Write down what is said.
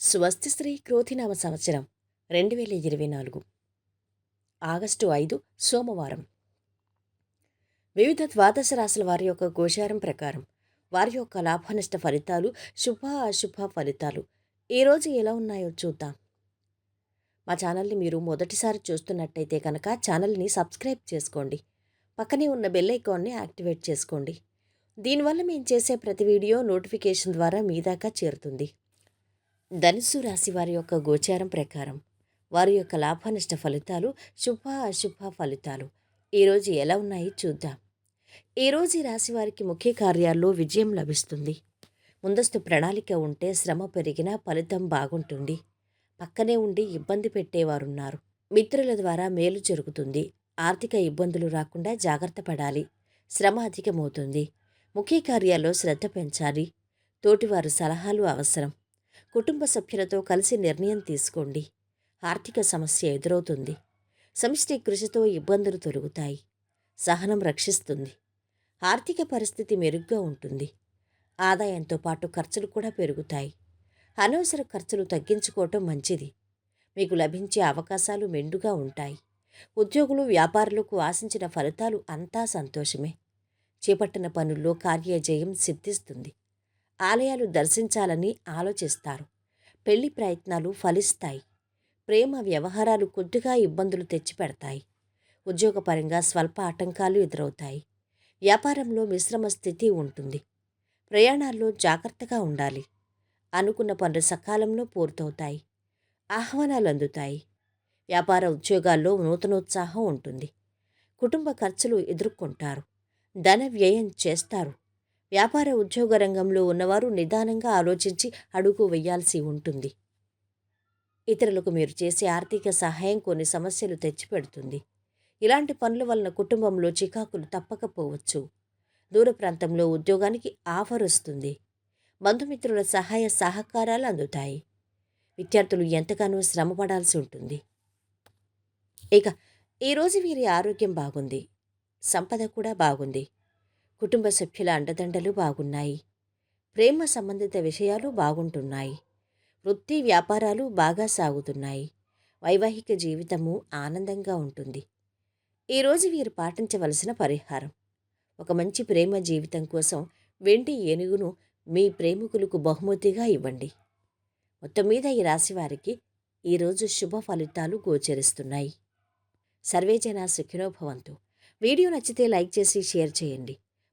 స్వస్తిశ్రీ క్రోధినామ సంవత్సరం రెండు వేల ఇరవై నాలుగు. ఆగస్టు ఐదు సోమవారం. వివిధ ద్వాదశ రాశుల వారి యొక్క గోచారం ప్రకారం వారి యొక్క లాభనష్ట ఫలితాలు శుభ అశుభ ఫలితాలు ఈరోజు ఎలా ఉన్నాయో చూద్దాం. మా ఛానల్ని మీరు మొదటిసారి చూస్తున్నట్టయితే కనుక ఛానల్ని సబ్స్క్రైబ్ చేసుకోండి. పక్కనే ఉన్న బెల్ ఐకాన్ని యాక్టివేట్ చేసుకోండి. దీనివల్ల మేము చేసే ప్రతి వీడియో నోటిఫికేషన్ ద్వారా మీ దాకా చేరుతుంది. ధనుసు రాశి వారి యొక్క గోచారం ప్రకారం వారి యొక్క లాభనష్ట ఫలితాలు శుభ అశుభ ఫలితాలు. ఈరోజు ఎలా ఉన్నాయి చూద్దాం. ఈరోజు ఈ రాశి వారికి ముఖ్య కార్యాల్లో విజయం లభిస్తుంది. ముందస్తు ప్రణాళిక ఉంటే శ్రమ పెరిగినా ఫలితం బాగుంటుంది. పక్కనే ఉండి ఇబ్బంది పెట్టేవారున్నారు. మిత్రుల ద్వారా మేలు జరుగుతుంది. ఆర్థిక ఇబ్బందులు రాకుండా జాగ్రత్త పడాలి. శ్రమ అధికమవుతుంది. ముఖ్య కార్యాల్లో శ్రద్ధ పెంచాలి. తోటివారు సలహాలు అవసరం. కుటుంబ సభ్యులతో కలిసి నిర్ణయం తీసుకోండి. ఆర్థిక సమస్య ఎదురవుతుంది. సమిష్టి కృషితో ఇబ్బందులు తొలుగుతాయి. సహనం రక్షిస్తుంది. ఆర్థిక పరిస్థితి మెరుగ్గా ఉంటుంది. ఆదాయంతో పాటు ఖర్చులు కూడా పెరుగుతాయి. అనవసర ఖర్చులు తగ్గించుకోవటం మంచిది. మీకు లభించే అవకాశాలు మెండుగా ఉంటాయి. ఉద్యోగులు వ్యాపారులకు ఆశించిన ఫలితాలు అంతా సంతోషమే. చేపట్టిన పనుల్లో కార్యజయం సిద్ధిస్తుంది. ఆలయాలు దర్శించాలని ఆలోచిస్తారు. పెళ్ళి ప్రయత్నాలు ఫలిస్తాయి. ప్రేమ వ్యవహారాలు కొద్దిగా ఇబ్బందులు తెచ్చిపెడతాయి. ఉద్యోగపరంగా స్వల్ప ఆటంకాలు ఎదురవుతాయి. వ్యాపారంలో మిశ్రమ స్థితి ఉంటుంది. ప్రయాణాల్లో జాగ్రత్తగా ఉండాలి. అనుకున్న పనులు సకాలంలో పూర్తవుతాయి. ఆహ్వానాలు అందుతాయి. వ్యాపార ఉద్యోగాల్లో నూతనోత్సాహం ఉంటుంది. కుటుంబ ఖర్చులు ఎదుర్కొంటారు. ధన వ్యయం చేస్తారు. వ్యాపార ఉద్యోగ రంగంలో ఉన్నవారు నిదానంగా ఆలోచించి అడుగు వేయాల్సి ఉంటుంది. ఇతరులకు మీరు చేసే ఆర్థిక సహాయం కొన్ని సమస్యలు తెచ్చిపెడుతుంది. ఇలాంటి పనుల వలన కుటుంబంలో చికాకులు తప్పకపోవచ్చు. దూర ప్రాంతంలో ఉద్యోగానికి ఆఫర్ వస్తుంది. బంధుమిత్రుల సహాయ సహకారాలు అందుతాయి. విద్యార్థులు ఎంతగానో శ్రమపడాల్సి ఉంటుంది. ఇక ఈరోజు వీరి ఆరోగ్యం బాగుంది. సంపద కూడా బాగుంది. కుటుంబ సభ్యుల అండదండలు బాగున్నాయి. ప్రేమ సంబంధిత విషయాలు బాగుంటున్నాయి. వృత్తి వ్యాపారాలు బాగా సాగుతున్నాయి. వైవాహిక జీవితము ఆనందంగా ఉంటుంది. ఈరోజు వీరు పాటించవలసిన పరిహారం. ఒక మంచి ప్రేమ జీవితం కోసం వెండి ఏనుగును మీ ప్రేమికులకు బహుమతిగా ఇవ్వండి. మొత్తం మీద ఈ రాశివారికి ఈరోజు శుభ ఫలితాలు గోచరిస్తున్నాయి. సర్వేజన సుఖినోభవంతు వీడియో నచ్చితే లైక్ చేసి షేర్ చేయండి.